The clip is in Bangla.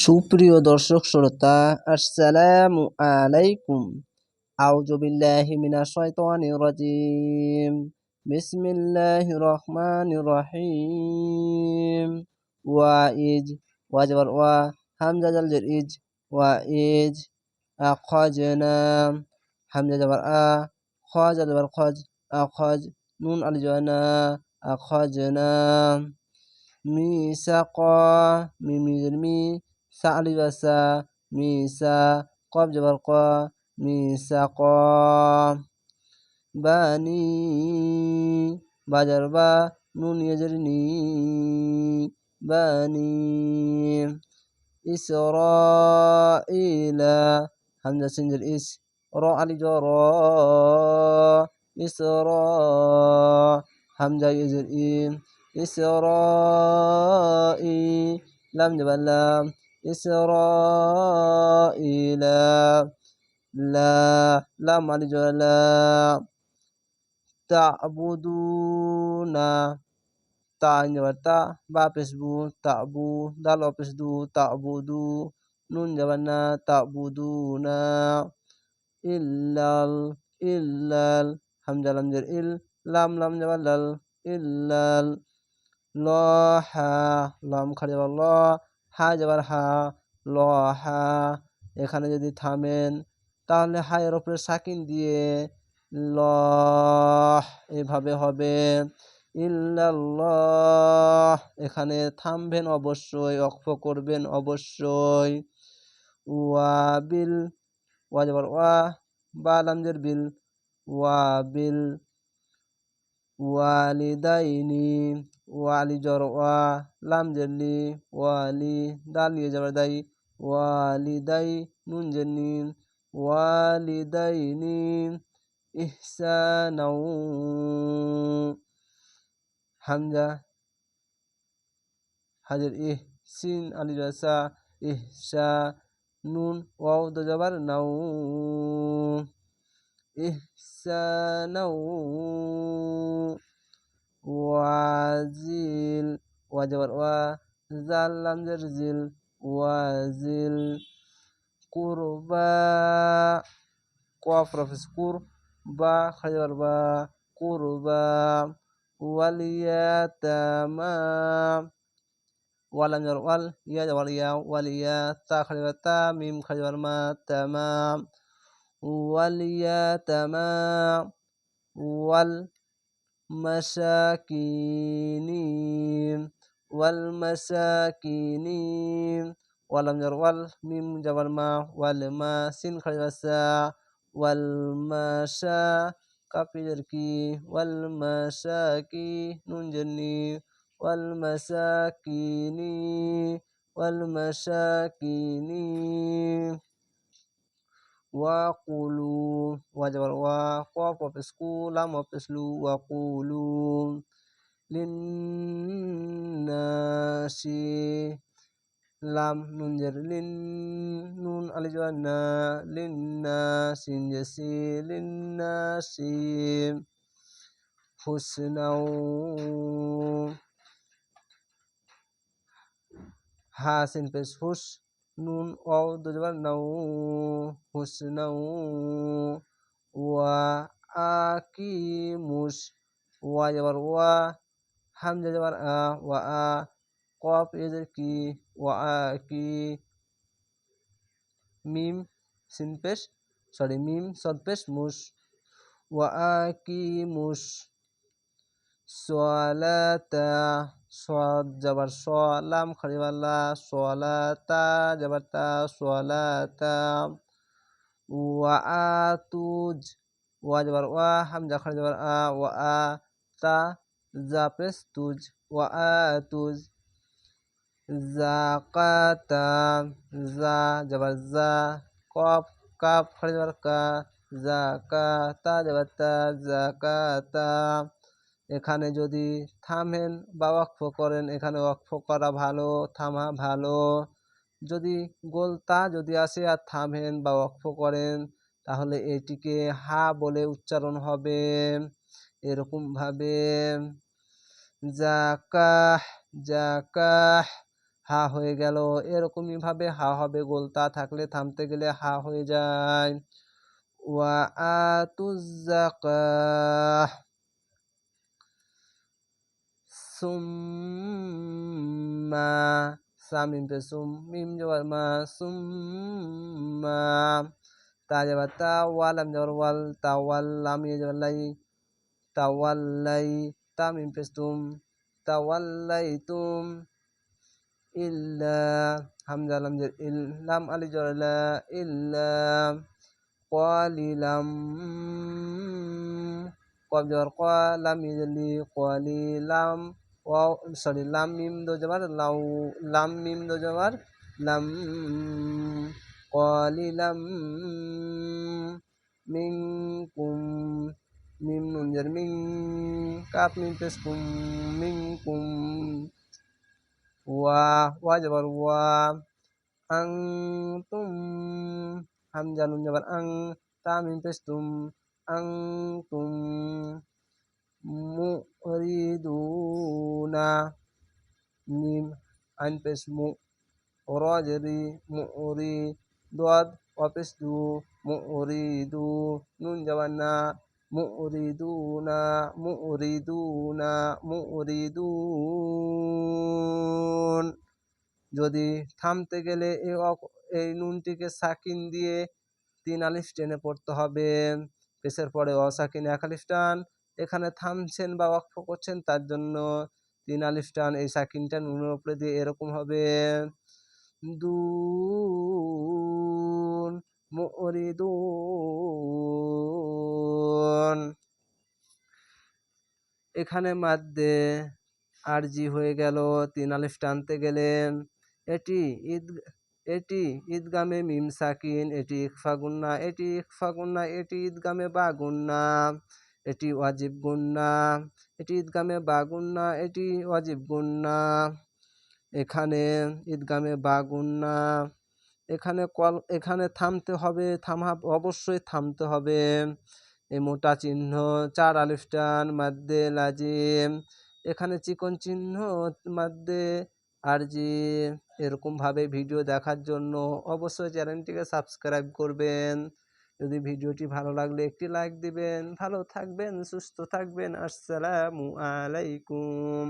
সুপ্রিয় দর্শক শ্রোতা, আসসালামু আলাইকুম। আউযু বিল্লাহি মিনাশ শাইতানির রাজিম। বিসমিল্লাহির রহমানির রহিম। ওয়াইজ ওয়াজবার ওয়া, হামজা জাল জের ইজ ওয়াইজ আখাজনা হামজা জাবার আ, খাজ জাবার খাজ, আখাজ, নুন আল জানা আখাজনা মিসাqa মিমিজের মি سألبسا ميسا قاف جبل قا ميثاقا باني بدر با نون يجرني باني إسرائيل همزة سنجر إس را علي جرا إسراء همزة يجر إسرائيل لم جبل لام إسرائيل. لا لا مالج لا تعبدون. tanya warta ba bu takbu dal tak budu nun jawana, takbuduna illal illal hamzah lam jer il lam lam jawalal illal loha lam khadiyallah হা যাবার হা, ল, হা, এখানে যদি থামেন, তাহলে হায়ের ওপরে সাকিন দিয়ে ল, এভাবে হবে। ইল্লাল্লাহ, এখানে থামবেন অবশ্যই অক্ষ করবেন অবশ্যই। ওয়াবিল ওয়া যাবার ওয়া বা লামজের বিল। ওয়াবিল ওয়ালিদাইনি ওয়ালি জর ওয়া লাম জেরলি ওয়ালি দাল নিয়ে যাবার দাই ওয়ালিদাই নুন জেরনি ওয়ালিদাইনি ইহসানাউ। হামজা, হাজের ইহ সিন আলি রাসা ইহসা নুন, ওয়াও দজাবার নাউ। إحسانا وعزيل. وجبر وزال لم زل وزل قربا قاف رفس قربا خجر با قربا. واليتامى. ولم ير يا وليا وليا تا خجر تا ميم خجر ما تمام واليتامى والمساكين والمساكين ولم يروال ميم جوال ما والما سين خلصا والمسا كفي جركي والمساكي نون جني والمساكين والمساكين waqulu wajabal wa qaf wa fisku lam wa fislu waqulu. Lin nasi lam nun jar lin nun alijana lin nasin jasi lin nasi husnau hasin fis hus nun waw tu jawab nau husnau wa akimus wa jabar wa ham jabar a wa a qaf ki wa aki mim sin pes sorry mim sad pes mus wa aki mus salata সদ যাবার স লাম খারিবাল্লা সোয়ালাতা যাবার তা সোয়ালাতা ওয়া আতুজ ওয়া যাবার ওয়া, হামজা খারি যাবার আ, ওয়া আ তা, জা পেস তুজ। ওয়া আতুজ জাকাতা জা যাবার জা কফ, কাফ খারি যাবার কা জাকাতা যাবার তা জাকাতা এখানে যদি থামেন বা ওয়াকফ করেন, এখানে ওয়াকফ করা ভালো, থামা ভালো। যদি গোলতা যদি আসে আর থামেন বা ওয়াকফ করেন, তাহলে এটিকে হা বলে উচ্চারণ হবে। এরকমভাবে, জাকাহ জাকাহ, হা হয়ে গেল। এরকমই ভাবে হা হবে গোল তা থাকলে থামতে গেলে হা হয়ে যায়। ওয়া আতুজ যাকাহ সুম্মা সামিম পে সুম মিম জবর মা সুম্মা তা জবর তা ওয়ালাম জবর ওয়াল তাওয়াল লাম ইয়ে জবর লাই তাওয়াল্লাই তামিম পে তুম তাওয়াল্লাইতুম ইল্লা হামজা লাম জের ইল লাম আলি জবর লা ইল্লা قليلا কব জবর ক লাম ইজলি কলিলাম ওয়াও সরি লাম মিম দো জবর লাউ লাম মিম দো জবর লাম কলিলাম মিনকুম মিম নুন জের মিন কাপ মিম পেশ কুম মিনকুম ওয়া ওয়া জবর ওয়া আনতুম হামজা নুন জবর আং তা মিম পেশ তুম আনতুম মুরিদুনা মিম আইন পেশ মু রজরি মুরি দোয়াদ অপেশ দু মুরিদু নুন জবর না মুরিদুনা মুরিদুনা মুরিদুন যদি থামতে গেলে এই এই নুনটিকে সাকিন দিয়ে তিন আলিফ টেনে পড়তে হবে। পেশের পরে অসাকিন এক আলিফ টান এখানে থামছেন বা ওয়াকফ করছেন, তার জন্য তিন আলিফ টান, এই সাকিনটা নুনের উপরে দিয়ে এরকম হবে। দুন মুরিদুন। এখানে মাদ্দে আরজি হয়ে গেল, তিন আলিফ টানতে গেলেন। এটি ঈদ, এটি ঈদগামে মিম সাকিন, এটি ইকফা গুন্না, এটি ইকফা গুন্না, এটি ঈদগামে বা গুন্না। এটি ওয়াজিব গুন্না, এটি ঈদগামে বা গুন্না, এটি ওয়াজিব গুন্না। এখানে ঈদগামে বা গুন্না, এখানে কল, এখানে থামতে হবে থামা অবশ্যই থামতে হবে। এই মোটা চিহ্ন, চার আলিফটান মাদ্দে লাজিম। এখানে চিকন চিহ্ন, মাদ্দে আরজি। এরকমভাবে ভিডিও দেখার জন্য অবশ্যই চ্যানেলটিকে সাবস্ক্রাইব করবেন। যদি ভিডিওটি ভালো লাগলে একটি লাইক দিবেন ভালো থাকবেন সুস্থ থাকবেন আসসালামু আলাইকুম।